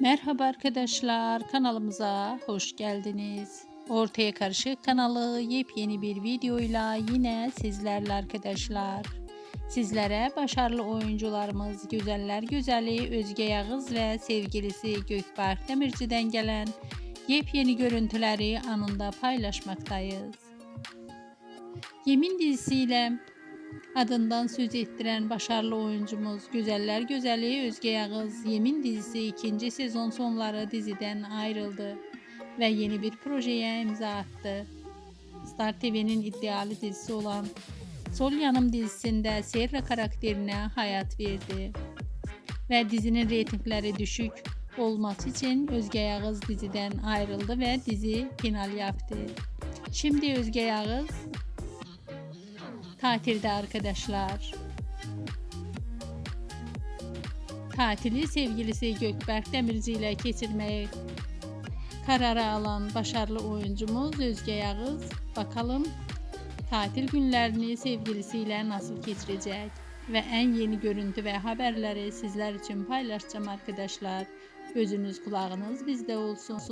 Merhaba arkadaşlar, kanalımıza hoş geldiniz. Ortaya Karışık kanalı yepyeni bir videoyla yine sizlerle arkadaşlar. Sizlere başarılı oyuncularımız Güzeller Güzeli Özge Yağız ve sevgilisi Gökberk Demirci'den gelen yepyeni görüntüleri anında paylaşmaktayız. Yemin dizisiyle adından söz ettiren başarılı oyuncumuz Güzeller Güzeli Özge Yağız Yemin dizisi ikinci sezon sonları diziden ayrıldı ve yeni bir projeye imza attı. Star TV'nin iddialı dizisi olan Sol Yanım dizisinde Serra karakterine hayat verdi ve dizinin reytingleri düşük olması için Özge Yağız diziden ayrıldı ve dizi final yaptı. Şimdi Özge Yağız tatilde arkadaşlar. Tatili sevgilisi Gökberk Demirci ile geçirmeyi kararı alan başarılı oyuncumuz Özge Yağız bakalım tatil günlerini sevgilisiyle nasıl geçirecek ve en yeni görüntü ve haberleri sizler için paylaşacağım arkadaşlar. Gözünüz kulağınız bizde olsun.